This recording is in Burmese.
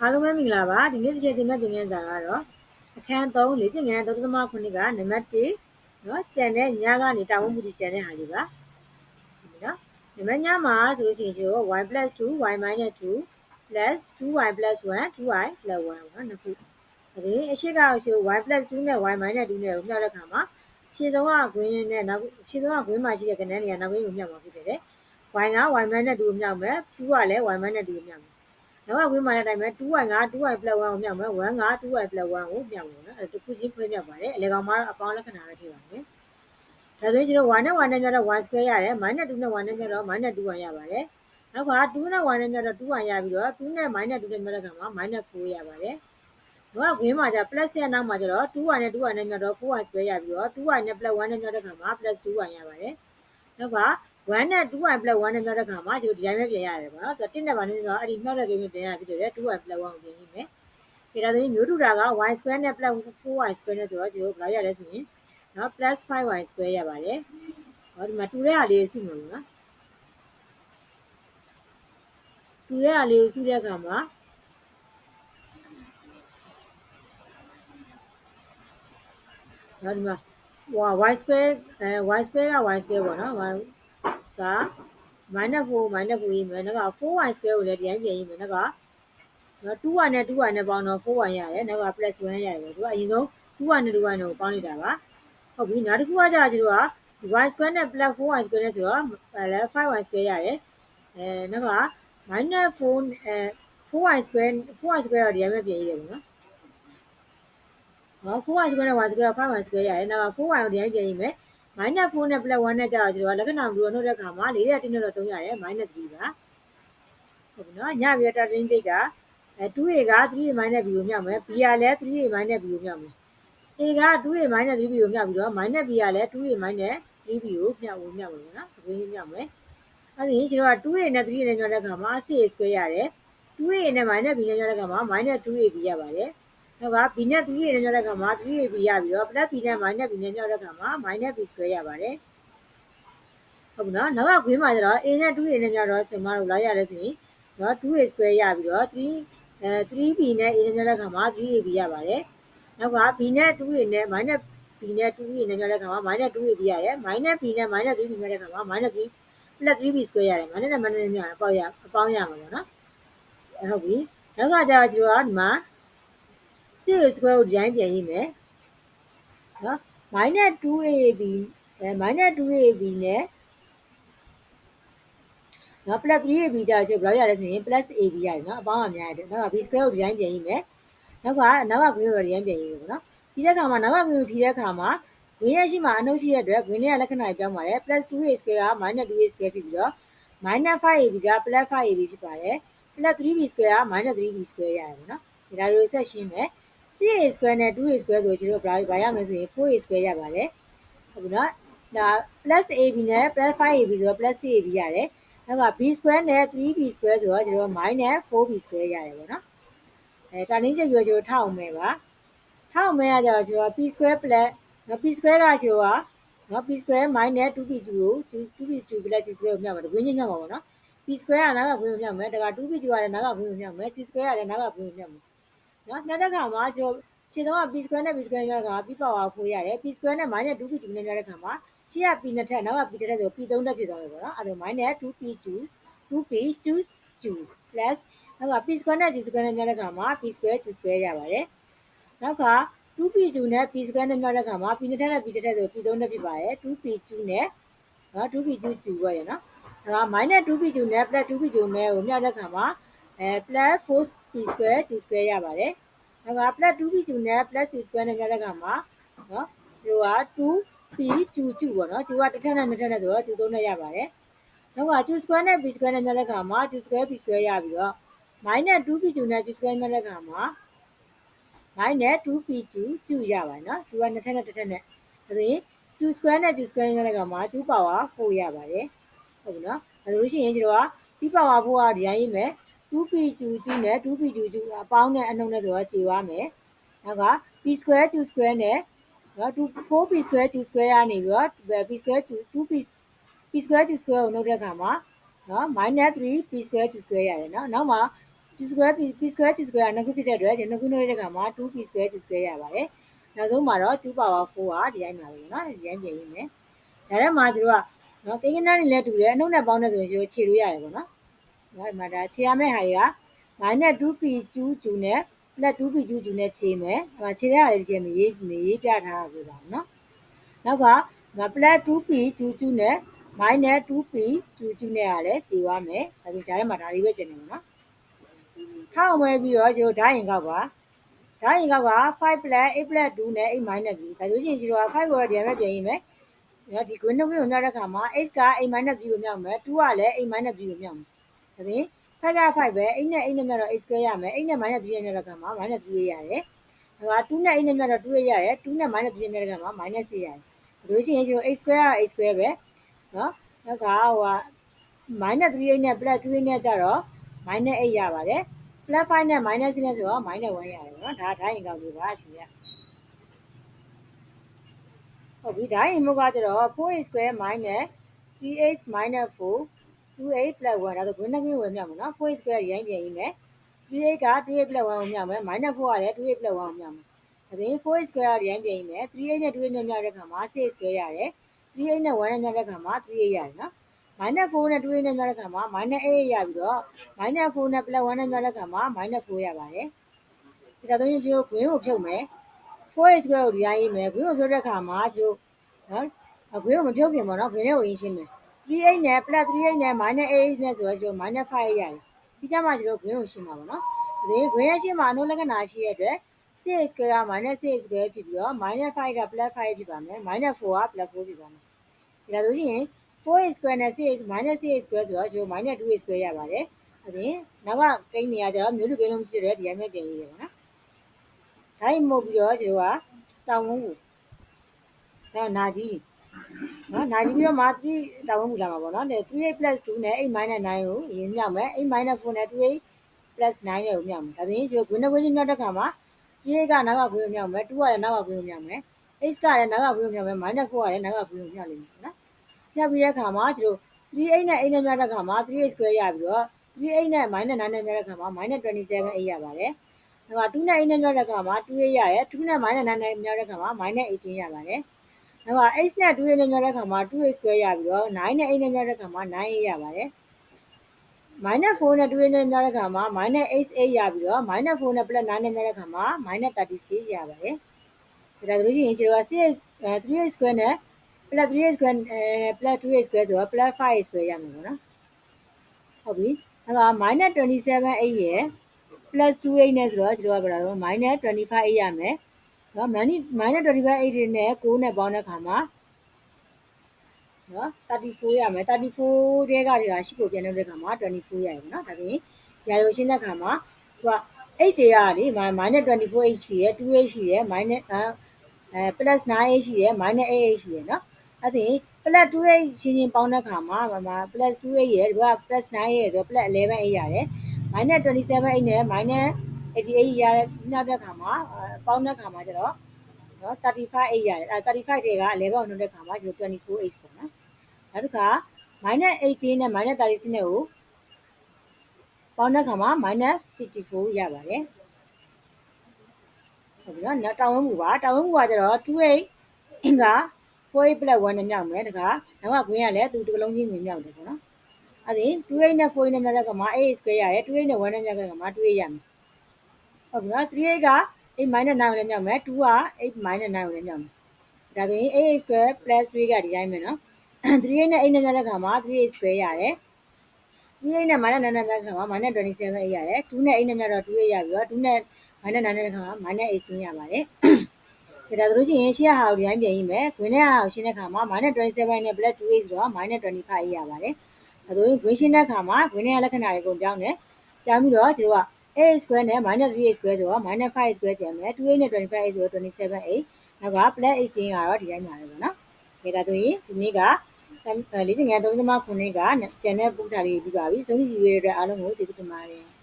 အားလုံးပဲမင်္ဂလာပါဒီနေ့တစ်ချက်တင်မဲ့သင်ခန်းစာကတော့အခန်း3လေ့ကျင့်ခန်း3.9ကနံပါတ်1เนาะကျန်တဲ့ညကနေတာဝန်မှုဒီကျန်တဲ့ဟာလေးပါเนาะနံပါတ်ညမှာဆိုလို့ရှိရင်ရှင် y 2 y 2 2y 1 2y 1เนาะနှစ်ခုဒါအရှိကရှင် y 2နဲ့ y 2နဲ့ကိုမြောက်တဲ့ခါမှာရှင်းဆုံးကဂွင်းနဲ့နောက်ရှင်းဆုံးကဂွင်းမှာရှိတဲ့ကဏ္ဍတွေကနောက်ဂွင်းကိုမြောက်မှာဖြစ်တယ် y က y 2ကိုမြောက်မယ်2ကလည်း y 2ကိုမြောက်မယ် နောက်ကဝင်းမှလည်းတိုင်းပဲ 2y က 2y 1ကိုမြောက်မယ်1က 2y 1ကိုမြောက်မယ်နော်အဲတခုချင်းခွဲမြောက်ပါတယ်အလေကောင်မှာအပေါင်းလက္ခဏာပဲထည့်ပါမယ်ဒါဆိုရင်ကျွန်တော်1နဲ့1နဲ့မြောက်တော့1 square ရတယ် -2 နဲ့1နဲ့မြောက်တော့ -2y ရပါတယ်နောက်က2နဲ့1နဲ့မြောက်တော့ 2y ရပြီးတော့2နဲ့ -2 နဲ့မြောက်တဲ့ခါမှာ -4 ရပါတယ်တော့ဝင်းမှာじゃ plus ရဲ့နောက်မှာကျတော့ 2y နဲ့ 2y နဲ့မြောက်တော့ 4y square ရပြီးတော့ 2y နဲ့ plus 1နဲ့မြောက်တဲ့ခါမှာ plus 2y ရပါတယ်နောက်က 1နဲ့ 2y plus 1နဲ့မြောက်တဲ့ခါမှာဒီဒီဇိုင်းပဲပြင်ရတယ်ပေါ့နော်သူ1နဲ့ပါနေတော့အဲ့ဒီမြောက်တဲ့ကိန်းပြင်ရဖြစ်တယ် 2y plus 1ကိုပြင်ရမယ်ဒီဒါဆိုရင်မျိုးတူတာက y square နဲ့ plus 4y square နဲ့ဆိုတော့ဒီလိုဘယ်လောက်ရလဲဆိုရင်နော် plus 5y square ရပါတယ်ဟောဒီမှာတူတဲ့ဟာလေးစုမှာလို့နော်တူတဲ့ဟာလေးကိုစုတဲ့အခါမှာနော်ဒီမှာဟို y square အဲ y square က y square ပေါ့နော် y က minus 4 minus 4ရေးမယ်နောက်က 4y square ကိုလည်းဒီတိုင်းပြင်ရေးမယ်နောက်ကနော် 2y နဲ့ 2y နဲ့ပေါင်းတော့ 4y ရတယ်နောက်က plus 1ရတယ်သူကအရင်ဆုံး 2y နဲ့ 2y နဲ့ကိုပေါင်းလိုက်တာပါဟုတ်ပြီနောက်တစ်ခုကကြာကျတို့က y square နဲ့ plus 4y square နဲ့ဆိုတော့အဲ 5y square ရတယ်အဲနောက်က minus 4အဲ 4y square 4y square တော့ဒီတိုင်းပဲပြင်ရေးတယ်ပေါ့နော်နော် 4y square နဲ့ y square 5y square ရတယ်နောက်က 4y ကိုဒီတိုင်းပြင်ရေးမယ် minus 4နဲ့ plus 1နဲ့ကြာတော့ကျွန်တော်လက္ခဏာမူလို့နှုတ်တဲ့အခါမှာ၄ရက်တင်းတော့3ရတယ် minus 3ပါဟုတ်ပြီနော်ညပြတာတင်းတိတ်ကအဲ 2a က 3a minus b ကိုမြောက်မယ် b ကလည်း 3a minus b ကိုမြောက်မယ် a က 2a minus 3b ကိုမြောက်ပြီးတော့ minus b ကလည်း 2a minus 3b ကိုမြောက်ဝင်မြောက်မယ်နော်ဒီလိုမြောက်မယ်အဲ့ဒီကျွန်တော်က 2a နဲ့ 3a နဲ့ညွှန်တဲ့အခါမှာ 6a square ရတယ် 2a နဲ့ minus b နဲ့ညွှန်တဲ့အခါမှာ minus 2ab ရပါတယ် နောက်က b နဲ့ 3a နဲ့ညွှန်တဲ့အခါမှာ 3ab ရပြီးတော့ plus b နဲ့ minus b နဲ့ညွှန်တဲ့အခါမှာ minus b square ရပါတယ်ဟုတ်ပြီနော်နောက်ကခွေးမှာကျတော့ a နဲ့ 2a နဲ့ညွှန်တော့ဆင်မတို့လာရတယ်ဆိုရင်နော် 2a square ရပြီးတော့3အဲ 3b နဲ့ a နဲ့ညွှန်တဲ့အခါမှာ 3ab ရပါတယ်နောက်က b နဲ့ 2a နဲ့ minus b နဲ့ 2a နဲ့ညွှန်တဲ့အခါမှာ minus 2ab ရတယ် minus b နဲ့ minus 3b ညွှန်တဲ့အခါမှာ minus 3 plus 3b square ရတယ် minus နဲ့ minus နဲ့ညွှန်အပေါက်ရအပေါင်းရမှာပေါ့နော်ဟုတ်ပြီနောက်ကကျတော့ကျွန်တော်ကဒီမှာ 6 square ကိုဒီတိုင်းပြန်ရေးမယ်နော် minus 2ab အဲ minus 2ab နဲ့နော် plus 3ab ကြာချေဘယ်လောက်ရလဲဆိုရင် plus ab ရတယ်နော်အပေါင်းအများရတယ်နောက်က b square ကိုဒီတိုင်းပြန်ရေးမယ်နောက်ကနောက်က green ကိုဒီတိုင်းပြန်ရေးမယ်ပေါ့နော်ပြီးတဲ့အခါမှာနောက်က green ကိုဖြည့်တဲ့အခါမှာ green ရရှိမှာအနှုတ်ရှိတဲ့အတွက် green ရဲ့လက္ခဏာပြောင်းပါတယ် plus 2a square က minus 2a square ဖြစ်ပြီးတော့ minus 5ab က plus 5ab ဖြစ်ပါတယ် plus 3b square က minus 3b square ရတယ်ပေါ့နော်ဒီဒါတွေကိုဆက်ရှင်းမယ် 6a square နဲ့ 2a square ဆိုကျွန်တော်ဘာဘာရမလဲဆိုရင် 4a square ရပါတယ်ဟုတ်ပြီနော်ဒါ plus ab နဲ့ plus 5ab ဆိုတော့ plus 6ab ရတယ်နောက်က b square နဲ့ 3b square ဆိုတော့ကျွန်တော် minus 4b square ရတယ်ပေါ့နော်အဲတာနင်းချက်ရွယ်ကျွန်တော်ထောက်အောင်မယ်ပါထောက်အောင်မယ်ကကြတော့ကျွန်တော် p square plus နော် p square ကကျွန်တော်ကနော် p square minus 2p ကျူကို 2p ကျူ plus 2 square ကိုမြောက်မှာတကွင်းချင်းမြောက်မှာပေါ့နော် p square ကနောက်ကကွင်းကိုမြောက်မယ်ဒါက 2p ကျူကလည်းနောက်ကကွင်းကိုမြောက်မယ် t square ကလည်းနောက်ကကွင်းကိုမြောက်မယ် နော်မြတ်တဲ့ခါမှာကျွန်တော်ရှင်းတော့ p square နဲ့ p square မြတ်တဲ့ခါမှာ p power ကိုရတယ် p square နဲ့ minus 2p ကျူနဲ့မြတ်တဲ့ခါမှာရှေ့က p နှစ်ထပ်နောက်က p တစ်ထပ်ဆို p သုံးထပ်ဖြစ်သွားပြီပေါ့နော်အဲ့ဒါ minus 2p ကျူ 2p ကျူကျူ plus နောက်က p square နဲ့ q square နဲ့မြတ်တဲ့ခါမှာ p square q square ရပါတယ်နောက်က 2pq နဲ့ p square နဲ့မြောက်တဲ့ခါမှာ p နှစ်ထပ်နဲ့ p တစ်ထပ်ဆို p သုံးထပ်ဖြစ်ပါရဲ့ 2pq နဲ့နော် 2pq ကျူပဲရနော်ဒါက -2pq နဲ့ +2pq နဲ့ကိုမြောက်တဲ့ခါမှာအဲ +4 p square q square ရပါတယ်။နောက်က plus 2pq နဲ့ plus q square နဲ့ပြတဲ့အခါမှာနော်ဒီလိုက 2pq q ပေါ့နော် q ကတစ်ထပ်နဲ့နှစ်ထပ်နဲ့ဆိုတော့ q သုံးနဲ့ရပါတယ်။နောက်က q square နဲ့ p square နဲ့ပြတဲ့အခါမှာ q square p square ရပြီးတော့ minus 2pq နဲ့ q square ပြတဲ့အခါမှာ minus 2pq q ရပါတယ်နော် q ကနှစ်ထပ်နဲ့တစ်ထပ်နဲ့ဒါဆိုရင် q square နဲ့ q square ပြတဲ့အခါမှာ q power 4ရပါတယ်။ဟုတ်ပြီနော်။ဒါဆိုလို့ရှိရင်ကျွန်တော်က p power 4ကဒီတိုင်းရေးမယ်။ 2p ကျူကျူနဲ့ 2p ကျူကျူအပေါင်းနဲ့အနှုတ်နဲ့ဆိုတော့ခြေသွားမယ်။နောက်က p square ကျူ square နဲ့နော် 4p square ကျူ square ကနေပြီးတော့ p square ကျူ 2p p square ကျူ square ကိုနှုတ်တဲ့အခါမှာနော် -3p square ကျူ square ရတယ်နော်။နောက်မှာ q square p p square q square ကနှစ်ခုဖြစ်တဲ့အတွက်ဒီနှစ်ခုနှုတ်တဲ့အခါမှာ 2p square q square ရပါတယ်။နောက်ဆုံးမှာတော့2 power 4ကဒီတိုင်းမှာပဲနော်။ဒီတိုင်းပြင်ရင်းမယ်။ဒါထဲမှာကျတို့ကနော်ကိန်းကနန်းနေလဲတူတယ်အနှုတ်နဲ့ပေါင်းတဲ့ဆိုရင်ကျတို့ခြေလို့ရတယ်ပေါ့နော်။ နော်ဒီမှာဒါခြေရမယ့်ဟာတွေက minus 2p ကျူးကျူးနဲ့ plus 2p ကျူးကျူးနဲ့ခြေမယ်။ဟိုခြေတဲ့ဟာလေးတစ်ချက်မရေးမရေးပြထားတာပြပါနော်။နောက်ကငါ plus 2p ကျူးကျူးနဲ့ minus 2p ကျူးကျူးနဲ့ကလည်းခြေသွားမယ်။ဒါပြင်ဂျားထဲမှာဒါလေးပဲကျန်နေမှာနော်။ထောက်ဝဲပြီးတော့ကျွန်တော်ဓာတ်ရင်ကောက်ပါ။ဓာတ်ရင်ကောက်က5 plus 8 plus 2နဲ့8 minus b ဒါဆိုရင်ကျွန်တော်က5ကိုဒီမှာပြင်ရေးမယ်။နော်ဒီ green နှုတ်ကိုမြောက်တဲ့ခါမှာ x က a minus b ကိုမြောက်မယ်2ကလည်း a minus b ကိုမြောက်မယ် ဒါပြင်5က5ပဲ8နဲ့8နဲ့မြောက်တော့ x square ရမယ်8နဲ့ minus b နဲ့မြောက်တဲ့ခါမှာ minus b ရတယ်ဒါက2နဲ့8နဲ့မြောက်တော့2ရတယ်2နဲ့ minus b နဲ့မြောက်တဲ့ခါမှာ minus c ရတယ်ဒါလို့ရှိရင်ကျွန်တော် x square က x square ပဲနော်နောက်ကဟိုက minus 3နဲ့ plus 2နဲ့ကြတော့ minus 8ရပါတယ် plus 5နဲ့ minus 6နဲ့ဆိုတော့ minus 1ရတယ်နော်ဒါဓာတ်ရင်ကောက်လေးပါဒီကဟုတ်ပြီဒါရင်မုတ်ကကျတော့ 4a square minus 3h minus 4 2h plus 1ဒါဆိုဘယ်နှကင်းဝင်မြောက်မနော် 4a square ရိုင်းပြန်ရေးမယ် 3h က 2h plus 1ကိုမြောက်မယ် minus 4ကလည်း 2h plus 1ကိုမြောက်မယ်ဒါဆိုရင် 4h square ရိုင်းပြန်ရေးမယ် 3h နဲ့ 2h နဲ့မြောက်တဲ့ခါမှာ 6h square ရတယ် 3h နဲ့1နဲ့မြောက်တဲ့ခါမှာ 3h ရတယ်နော် minus 4နဲ့ 2h နဲ့မြောက်တဲ့ခါမှာ minus 8ရပြီးတော့ minus 4နဲ့ plus 1နဲ့မြောက်တဲ့ခါမှာ minus 4ရပါတယ်ဒါဆိုရင်ကျွန်တော် green ကိုဖြုတ်မယ် 4a square ကိုဒီတိုင်းရေးမယ် green ကိုဖြုတ်တဲ့ခါမှာကျွန်တော်နော် green ကိုမဖြုတ်ခင်ပေါ့နော် green ကိုရင်းရှင်းမယ် 3a နဲ့ plus 3a နဲ့ minus 8နဲ့ဆိုတော့ကျွန်တော် minus 5ရတယ်ဒီကြမှာကျွန်တော် green ကိုရှင်းမှာပေါ့နော်ဒီ green ရရှင်းမှာအနှုတ်လက္ခဏာရှိတဲ့အတွက်6 square က minus 6 square ဖြစ်ပြီးတော့ minus 5က plus 5ဖြစ်ပါမယ် minus 4က plus 4ဖြစ်ပါမယ်ဒါဆိုရင် 4a square နဲ့6 minus 6 square ဆိုတော့ကျွန်တော် minus 2a square ရပါတယ်အဲ့ဒီနောက်ကကိန်းနေရကြတော့မျိုးလူကိန်းလုံးမရှိတဲ့ဒီအမြဲပြင်ရေးရပါနော်ဒါရင်မှုတ်ပြီးတော့ကျွန်တော်ကတောင်ဝန်းကိုဒါနာကြီး နော်နာကြီးပြီးတော့မှ3တောင်ဝန်းမူလာမှာပေါ့နော်3 2နဲ့8 9ကိုရင်းမြောက်မယ်8 4နဲ့2 plus 9နဲ့ကိုမြောက်မယ်ဒါဆိုရင်ကျွန်တော်ဂွင်းတစ်ခွင်းချင်းမြောက်တဲ့ခါမှာ3ကနောက်ကဂွင်းကိုမြောက်မယ်2ကလည်းနောက်ကဂွင်းကိုမြောက်မယ် x ကလည်းနောက်ကဂွင်းကိုမြောက်မယ် -4 ကလည်းနောက်ကဂွင်းကိုမြောက်လိမ့်မယ်နော်မြောက်ပြီးတဲ့ခါမှာကျွန်တော်3 8နဲ့8နဲ့မြောက်တဲ့ခါမှာ3 square ရပြီးတော့3 8နဲ့ -9 နဲ့မြောက်တဲ့ခါမှာ -27 8ရပါတယ်ဒါက2နဲ့8နဲ့မြောက်တဲ့ခါမှာ2 8ရတယ်2နဲ့ -9 နဲ့မြောက်တဲ့ခါမှာ -18 ရပါတယ် နောက်က x နဲ့2 8နဲ့မြောက်တဲ့ခါမှာ2 square ရပြီးတော့9နဲ့8နဲ့မြောက်တဲ့ခါမှာ9ရပါတယ် minus 4နဲ့2နဲ့များတဲ့ခါမှာ minus 8 8ရပြီးတော့ minus 4နဲ့ plus 9နဲ့များတဲ့ခါမှာ minus 36ရပါတယ်။ဒါဆိုလို့ရှိရင်ကျွန်တော်က6 3 square နဲ့ plus 3 square အဲ plus 2 square ဆိုတော့ plus 5 square ရမှာပေါ့နော်။ဟုတ်ပြီ။ဒါက minus 27 8ရယ် plus 2 8နဲ့ဆိုတော့ကျွန်တော်ကဘယ်လိုလဲ minus 25 8ရမယ်။ နော် minus 25 8နဲ့9နဲ့ပေါင်းတဲ့ခါမှာနော်34ရမယ်34တဲကတွေကရှိဖို့ပြန်တဲ့ခါမှာ24ရရယ်နော်ဒါပြင်ရာလိုရှင်းတဲ့ခါမှာသူက8တွေကလေ -24h ရှိရယ် 2h ရှိရယ် minus အဲ plus 9h ရှိရယ် minus 8h ရှိရယ်နော်အဲ့ဒီ plus 2h ချင်းချင်းပေါင်းတဲ့ခါမှာ plus 2h ရယ်ဒီက plus 9h ရယ်ဆို plus 11h ရတယ် minus 27h နဲ့ minus 88ရတဲ့နောက်တဲ့ခါမှာပေါင်းတဲ့ခါမှာကျတော့နော် 35h ရတယ်အဲ35တွေက11ကိုနှုတ်တဲ့ခါမှာကျတော့ 24h ပေါ့နော်နောက်တစ်ခါ minus 18 နဲ့ minus 36နဲ့ကိုပေါင်းတဲ့ခါမှာ minus 54 ရပါတယ်ဟုတ်ပြီနော်နောက်တောင်းဝင်းမူပါတောင်းဝင်းမူကကျတော့28အင်္ဂါ4 plus 1နဲ့မြောက်မယ်တခါနောက်က green ကလည်းသူတစ်လုံးချင်းဝင်မြောက်တယ်ပေါ့နော်အဲ့ဒီ28နဲ့4နဲ့မြောက်တဲ့ခါမှာ8 square ရတယ်28နဲ့1နဲ့မြောက်တဲ့ခါမှာ2ရမယ် ဟုတ်ပြီနော်38က8 minus 9ကိုလည်းမြောက်မယ်2က8 minus 9ကိုလည်းမြောက်မယ်ဒါပြင်8 square plus 3ကဒီတိုင်းပဲနော်3နဲ့8နဲ့မြောက်တဲ့ခါမှာ3 square ရတယ်3နဲ့ minus 9နဲ့မြောက်တဲ့ခါမှာ minus 27 8ရတယ်2နဲ့8နဲ့မြောက်တော့2ရပြီးတော့2နဲ့ minus 9တဲ့ခါမှာ minus 18ရပါတယ်ဒါဒါဆိုလို့ရှိရင်ရှေ့ဟာကိုဒီတိုင်းပြင်ရေးမယ်။ green နဲ့ဟာကိုရှင်းတဲ့ခါမှာ minus 27 နဲ့ plus 2a ဆိုတော့ minus 25 ရပါတယ်။ဒါဆိုရင် green ရှင်းတဲ့ခါမှာ green ရဲ့လက္ခဏာတွေကုန်ပြောင်းတယ်။ပြောင်းပြီးတော့ကျတို့က a square နဲ့ minus 3a square ဆိုတော့ minus 5 square ကျန်မယ်။ 2a နဲ့ 25a ဆိုတော့ 27a နောက်က plus 18ကတော့ဒီတိုင်းပါပဲပေါ့နော်။ဒါဒါဆိုရင်ဒီနေ့ကလေ့ကျင့်ခန်း3.9ကကျန်တဲ့ပုံစံလေးပြီးပါပြီ။ဆုံးဖြတ်ရည်ရတဲ့အားလုံးကိုကျေးဇူးတင်ပါတယ်။